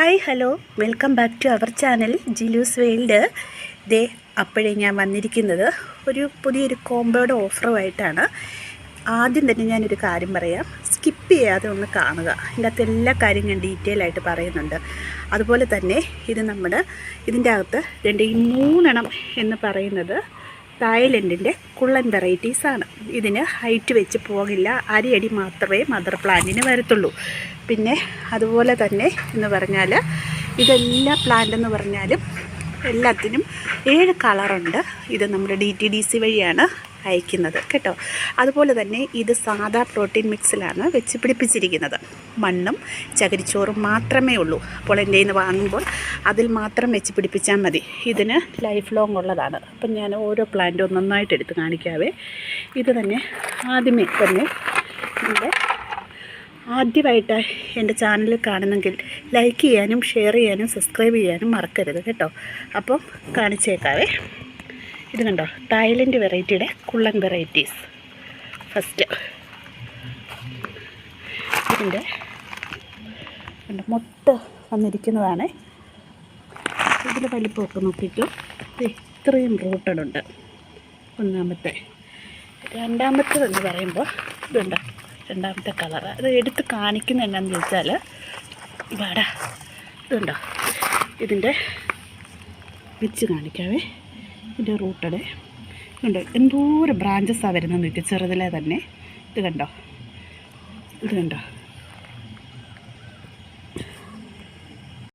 Hello. Welcome back to our channel Jilu's world. ദേ അപ്പോഴേ ഞാൻ വന്നിരിക്കുന്നത് ഒരു പുതിയൊരു കോംബോയുടെ ഓഫറുമായിട്ടാണ്. ആദ്യം തന്നെ ഞാനൊരു കാര്യം പറയാം. സ്കിപ്പ് ചെയ്യാതെ ഒന്ന് കാണുക. ഇതിനകത്ത് എല്ലാ കാര്യം ഞാൻ ഡീറ്റെയിൽ ആയിട്ട് പറയുന്നുണ്ട്. അതുപോലെ തന്നെ ഇത് നമ്മുടെ ഇതിന്റെ അകത്ത് രണ്ട് മൂന്നെണ്ണം എന്ന് പറയുന്നത് തായ്ലൻഡിന്റെ കുള്ളൻ വെറൈറ്റീസാണ് ഇതിന് ഹൈറ്റ് വെച്ച് പോകില്ല. അരിയടി മാത്രമേ മദർ പ്ലാന്റിന് വരത്തുള്ളൂ. പിന്നെ അതുപോലെ തന്നെ എന്ന് പറഞ്ഞാൽ ഇതെല്ലാ പ്ലാന്റ് എന്ന് പറഞ്ഞാലും എല്ലാത്തിനും ഏഴ് കളറുണ്ട് ഇത് നമ്മുടെ ഡി ടി ഡി സി വഴിയാണ് അയക്കുന്നത് കേട്ടോ? അതുപോലെ തന്നെ ഇത് സാധാ പ്രോട്ടീൻ മിക്സിലാണ് വെച്ച് പിടിപ്പിച്ചിരിക്കുന്നത്. മണ്ണും ചകിരിച്ചോറും മാത്രമേ ഉള്ളൂ. അപ്പോൾ എന്റെ നിന്ന് വാങ്ങുമ്പോൾ അതിൽ മാത്രം വെച്ച് പിടിപ്പിച്ചാൽ മതി. ഇതിന് ലൈഫ് ലോങ് ഉള്ളതാണ്. അപ്പം ഞാൻ ഓരോ പ്ലാന്റും ഒന്നൊന്നായിട്ട് എടുത്ത് കാണിക്കാവേ. ഇത് തന്നെ ആദ്യമേ തന്നെ നമ്മുടെ ആദ്യമായിട്ട് എന്റെ ചാനൽ കാണുന്നെങ്കിൽ ലൈക്ക് ചെയ്യാനും ഷെയർ ചെയ്യാനും സബ്സ്ക്രൈബ് ചെയ്യാനും മറക്കരുത് കേട്ടോ? അപ്പം കാണിച്ചേക്കാവേ. ഇത് കണ്ടോ? തായ്ലൻഡ് വെറൈറ്റിയുടെ കുള്ളൻ വെറൈറ്റീസ് ഫസ്റ്റ് ഇതിന്റെ മൊട്ട വന്നിരിക്കുന്നതാണ്. ഇതിൽ വലിപ്പമൊക്കെ നോക്കിയിട്ട് ഇത്രയും റൂട്ടഡ് ഉണ്ട്. ഒന്നാമത്തെ. രണ്ടാമത്തേതെന്ന് പറയുമ്പോൾ ഇതുണ്ട്. രണ്ടാമത്തെ കളർ അത് എടുത്ത് കാണിക്കുന്ന എന്നാന്ന് ചോദിച്ചാൽ ഇവിടെ ഇതുണ്ടോ? ഇതിന്റെ വെച്ച് കാണിക്കാവേ. ഇതിന്റെ റൂട്ടടെ കണ്ടോ എന്തോരം ബ്രാഞ്ചസാണ് വരുന്നത് നോക്കി ചെറുതിലെ തന്നെ. ഇത് കണ്ടോ? ഇത് കണ്ടോ?